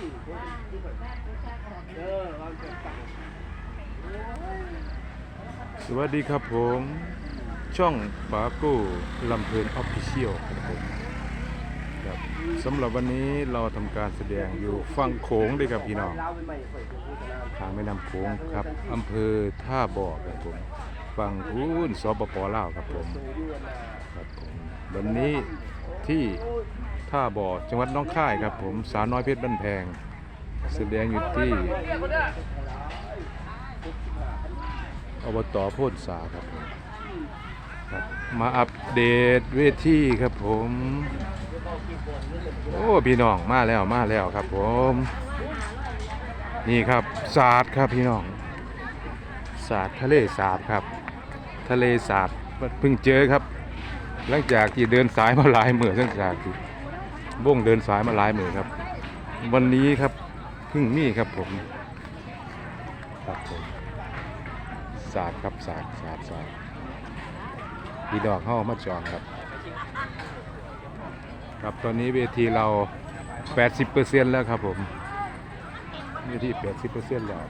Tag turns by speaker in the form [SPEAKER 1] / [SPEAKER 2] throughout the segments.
[SPEAKER 1] สวัสดีครับผม ช่องปาโก้ลำเพลินออฟฟิเชียลครับผมครับสำหรับวันนี้เราทำการแสดงอยู่ฝั่งโขงด้วยครับพี่น้อง ทางแม่น้ำโขงครับอำเภอท่าบ่อครับผมฝั่งพูนสปปลาวครับผมครับผมวันนี้ที่ ท่าบ่อจังหวัดน้องค่ายครับ ผมสาวน้อยเพชรบ้านแพงแสดงอยู่ที่อบตโพนสาครับครับ มาอัปเดตเวทีครับผม โอ้พี่น้องมาแล้วมาแล้วครับผม นี่ครับสาดครับพี่น้องสาดทะเลสาดครับ ทะเลสาดเพิ่งเจอครับ หลังจากที่เดินสายมาหลายเมือหลังจากที่ วงเดินสายมาหลายมือครับ วันนี้ครับเพิ่งมีครับผมครับผมสาดครับสาดสาดสาดพี่ดอกเข้ามาจองครับ ครับตอนนี้เวทีเรา 80%แล้วครับผมเวที80%แล้ว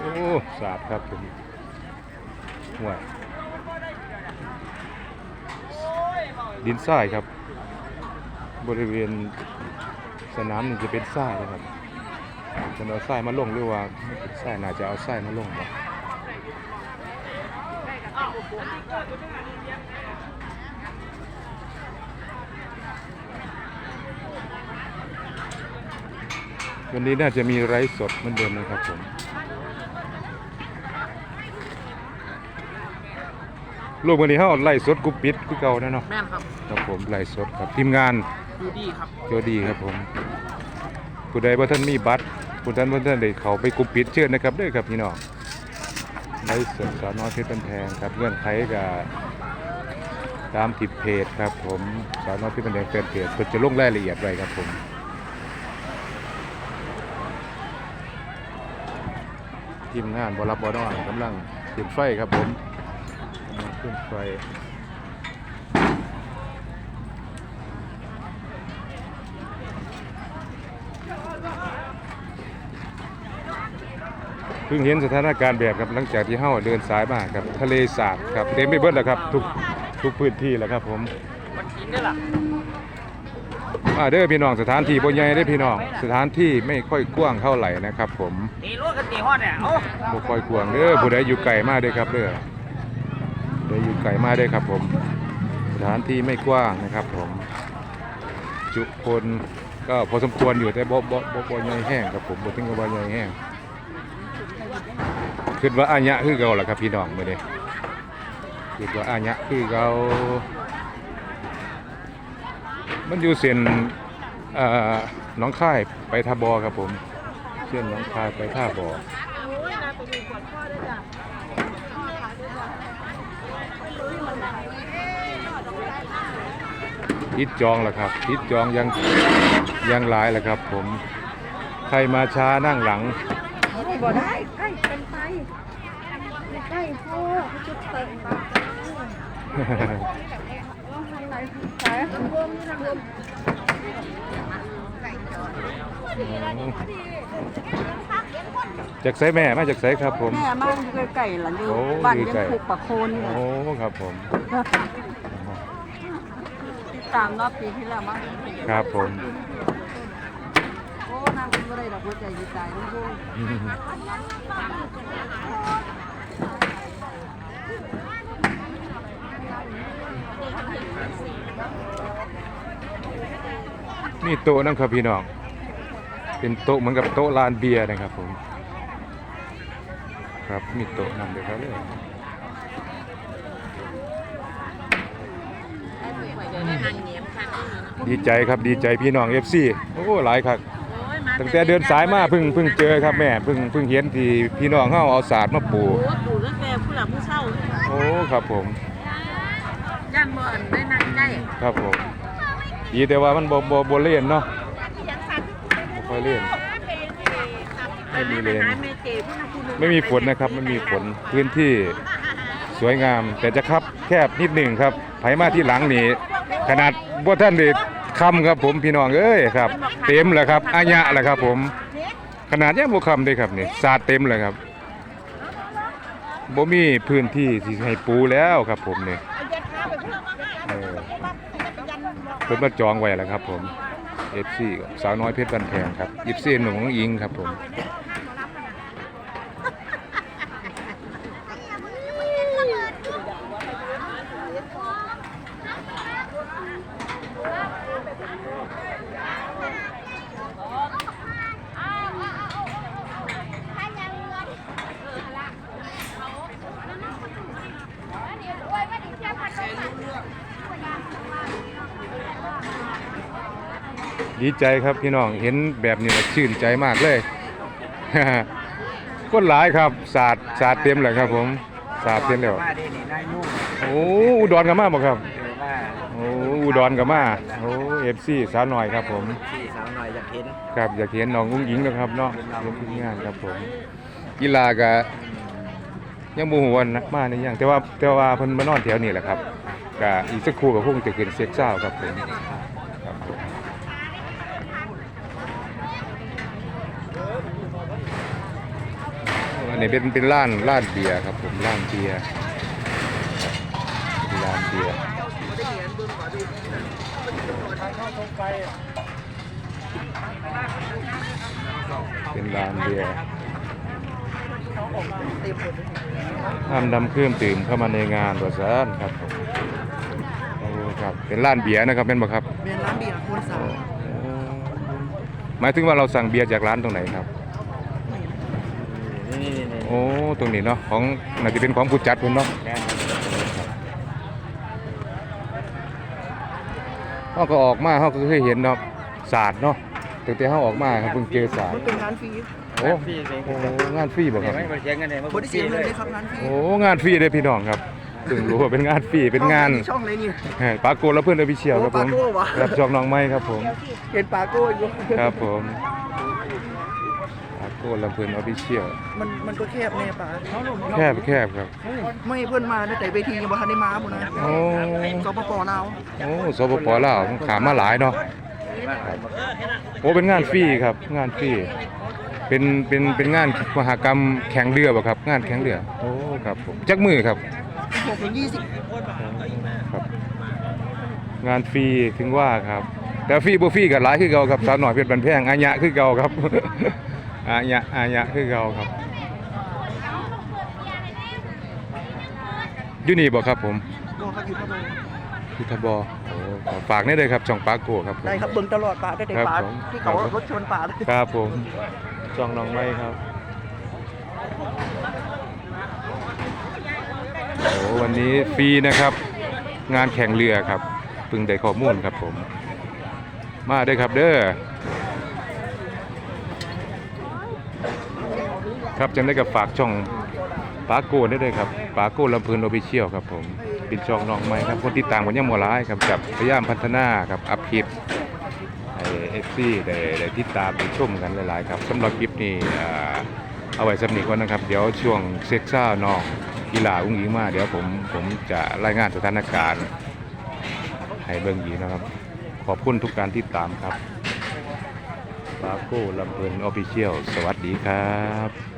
[SPEAKER 1] โอ้สาดครับผมห่วย ดินทรายครับ บริเวณสนามนี่จะเป็นทรายนะครับจะเอาทรายมาลงหรือว่าทรายน่าจะเอาทรายมาลงครับวันนี้น่าจะมีไร้สดเหมือนเดิมนะครับผม รูปวันนี้เขาไล่สดกรุ๊ปปิดคือเก่านะเนาะ
[SPEAKER 2] แม่นครับ
[SPEAKER 1] ครับผมไล่สดครับทีมงาน
[SPEAKER 2] ดูดีครับ
[SPEAKER 1] โจดีครับผมผู้ใดว่าท่านมีบัตรผู้ท่านว่าท่านได้เขาไปกรุ๊ปปิดเชิญนะครับเด้วยครับพี่น้องไล่สดสาวน้อยเพชรบันแพงครับเงื่อนไขกับตามติดเพจครับผมสาวน้อยเพชรบันแพงแฟนเพจเพื่อจะลงรายละเอียดไว้ครับผมทีมงานบรับบอนอนกำลังติดไฟครับผมกำลัง ขึ้นไฟเพิ่งเห็นสถานการณ์แบบครับหลังจากที่เฮาเดินสายมาครับทะเลสาบครับเต็มไปเบิดแล้วครับทุกทุกพื้นที่แล้วครับผม
[SPEAKER 2] มันกินได้ล่ะ
[SPEAKER 1] มาเด้อพี่น้องสถานที่บ่ใหญ่เด้อพี่น้องสถานที่ไม่ค่อยกว้างเท่าไหร่นะครับ ผม
[SPEAKER 2] ตีรถกันตีฮอดเนี่ยเอ้า
[SPEAKER 1] บ่ค่อยกว้างเด้อผู้ใดอยู่ไกลมาเด้อครับเด้อผู้ใดอยู่ไกลมาด้อครับผมสถานที่ไม่กว้างนะครับผมจุคนก็พอสมควรอยู่แต่บ่บ่บ่บ่ใหญ่แห้งครับผมบ่ถึงกับว่าใหญ่แห้งคิดว่าอาญะคือเก่าล่ะครับพี่น้องมื้อนี้คิดว่าอาญะคือเก่ามันอยู่เส้นเอ่อหน้องค่ายไปท่าบอครับผมเส้นหน้องค่ายไปท่าบอ ทิดจองแล้วครับทิดจองยังยังหลายแหละครับ ผมใครมาช้านั่งหลัง
[SPEAKER 3] บ่ได้ใกล้เป็นไปใกล้พ่อจุดเติมปากว่าทางไหนสายทางรวมทางรวม
[SPEAKER 1] จากไสแม่มาจากไสครับผม
[SPEAKER 3] แม่มาอยู่ไกลๆหลังอยู่
[SPEAKER 1] โอ้
[SPEAKER 3] บ้าน
[SPEAKER 1] อยู่
[SPEAKER 3] ยัง
[SPEAKER 1] ไกล
[SPEAKER 3] ผูกปากโคนนี่แหละ
[SPEAKER 1] โอ้ครับผม
[SPEAKER 3] ติดตามรอบปีที่แล้วมา
[SPEAKER 1] ครับผม
[SPEAKER 3] โอ้นางเป็นอะไรดอกหัวใจดีใจทุกคน
[SPEAKER 1] นี่โต๊ะนั่งครับพี่น้อง เป็นโต๊ะเหมือนกับโต๊ะลานเบียร์นะครับผม ครับมีโต๊ะนั่งเดี๋ยวครับเลย ดีใจครับดีใจพี่น้อง FC โอ้หลายครับตั้งแต่เดินสายมาเพิ่งเพิ่งเจอครับแม่เพิ่งเพิ่งเห็นที่พี่น้องเฮาเอาศาสตร์มาปลูก
[SPEAKER 3] โอ้ปู่ตั้งแต่ผู้หลักผู้เช่า
[SPEAKER 1] โอ้ครับผม
[SPEAKER 3] ย่านบ่อนได้นั่งใกล้
[SPEAKER 1] ครับผมดีแต่ว่ามันบ่บ่บ่เล่นเนาะบ่ค่อยเล่นไม่มีเลน
[SPEAKER 3] ไม่เก๋ผู้นักคุณ
[SPEAKER 1] ไม่มีฝนนะครับไม่มีฝนพื้นที่สวยงามแต่จะคับแคบนิดหนึ่งครับไผมาที่หลังนี่ขนาดบ่ท่านได้ คำครับผมพี่น้องเอ้ยครับ เต็มแล้วครับอาญะแล้วครับผม ขนาดยังบ่คำได้ครับนี่สาดเต็มเลยครับบ่มีพื้นที่ที่ให้ปูแล้วครับผมนี่เออเพิ่นมาจองไว้แล้วครับผมเอฟซีสาวน้อยเพชรบันแพงครับยิบเซนหนุ่มของอิงครับผม ดีใจครับพี่น้องเห็นแบบนี้ชื่นใจมากเลยคนหลายครับศาสตร์ศาดสาดเต็มเลยครับ ผมศาสาดเต็มแล้ว
[SPEAKER 2] มาดินี่นายนุ่ง
[SPEAKER 1] โอ้อุดรกับมาบ่ครับโอ้อุดรกับมาโอ้เอฟซีสาวหน่อยครับ ผม
[SPEAKER 2] สาวหน่อยอยากเห็น
[SPEAKER 1] ครับอยากเห็นน้องอุ้งอิงนะครับเนาะเห็นที่งานครับผมกีฬาก็ยังบ่ฮู้ว่านะมาในยังแต่ว่าแต่ว่าเพิ่นมานอนแถวนี้แหละครับก็อีกสักครู่ก็คงจะขึ้นเซ็กซ่าวครับผมครับผม อันนี้เป็นเป็นร้านร้านเบียร์ครับผมร้านเบียร์เป็นร้านเบียร์เป็นร้านเบียร์ห้ามนำเครื่องดื่มเข้ามาในงานประสานครับผมโอ้ครับเป็นร้านเบียร์นะครับเป็นบ่ครับ
[SPEAKER 2] เป็นร้านเบียร์คนสาว
[SPEAKER 1] หมายถึงว่าเราสั่งเบียร์จากร้านตรงไหนครับ
[SPEAKER 2] นี่นี่นี่
[SPEAKER 1] โอ้ตรงนี้เนาะของน่าจะเป็นของผู้จัดเพิ่นเนาะเขาก็ออกมาเขาก็เคยเห็นเนาะศาสตร์เนาะตั้งแต่เขาออกมาครับเพิ่งเจอศาสตร์
[SPEAKER 4] มันเป็นงานฟรี
[SPEAKER 1] โอ้โอ้งานฟรีบ่ครับ
[SPEAKER 2] ไม่มาเสียงกันเลย
[SPEAKER 4] บริษัทเลยได้ครับงานฟรี
[SPEAKER 1] โอ้งานฟรีเลยพี่น้องครับถึงรู้ว่าเป็นงานฟรีเป็นงาน
[SPEAKER 4] ช่องเลยนี่
[SPEAKER 1] เฮ้ยปาโกนแล้วเพื่อนอภิเชียวครับผม
[SPEAKER 4] โอ้ปาโก้วะ
[SPEAKER 1] รับจองน้องไม้ครับผม
[SPEAKER 4] เห็นปาโก้อยู่
[SPEAKER 1] ครับผมปาโกนแล้วเพื่อนอภิเชียว
[SPEAKER 4] มันมันก็แคบแน่ปา
[SPEAKER 1] แคบแคบครับ
[SPEAKER 4] ไม่เพื่อนมาได้แต่เวทียังบ่ทันได้มาบุนะ
[SPEAKER 1] โอ้
[SPEAKER 4] สปปลาว
[SPEAKER 1] โอ้สปปลาวขามมาหลายเนาะโอ้เป็นงานฟรีครับ งานฟรีเป็นเป็นเป็นงานมหกรรมแข่งเรือบ่ครับ งานแข่งเรือโอ้ครับผมจักมือครับ
[SPEAKER 4] หกถึงยี่สิบ
[SPEAKER 1] ครับ งานฟรีถึงว่าครับแต่ฟรีบ่ฟรีก็หลายคือเก่าครับสาวหน่อยเพชรบันแพงอาญะคือเก่าครับ อาญะอาญะคือเก่าครับอยู่นี่บ่ครับผม
[SPEAKER 4] โดนเขาอยู่ครับผม
[SPEAKER 1] พิทบอโอ้ครับฝากนี่เลยครับช่องปาโกครับผม
[SPEAKER 4] ได้ครับเบิ่งตลอดปาได้แต่
[SPEAKER 1] ครับ
[SPEAKER 4] ปา
[SPEAKER 1] ผม
[SPEAKER 4] ที่เขารถชนปา
[SPEAKER 1] ครับผมช่องน้องไม้ครับโอ้วันนี้ฟรีนะครับ งานแข่งเรือครับเพึ่งได้ข้อมูลครับผม มาเด้อครับเด้อ ครับจังได้กับฝากช่องปาโก้ได้เลยครับปาโก้ลำพลินโอฟิเชียลครับผมเป็นช่องน้องไม้ครับคนที่ตามกันยังหมดร้ายครับกับพยายามพัฒนาครับอัพคลิปให้เอฟซีได้ได้ติดตามได้ชมกันหลายๆครับสำหรับคลิปนี้อ่เอาไว้สำนีก่อนนะครับ เดี๋ยวช่วงเซ็กซ่าน้องกีฬาอุ้งอิงมา เดี๋ยวผมผมจะรายงานสถานการณ์ให้เบิ่งอีนะครับ ขอบคุณทุกการติดตามครับลาโก้ลำเพลินออฟฟิเชียลสวัสดีครับ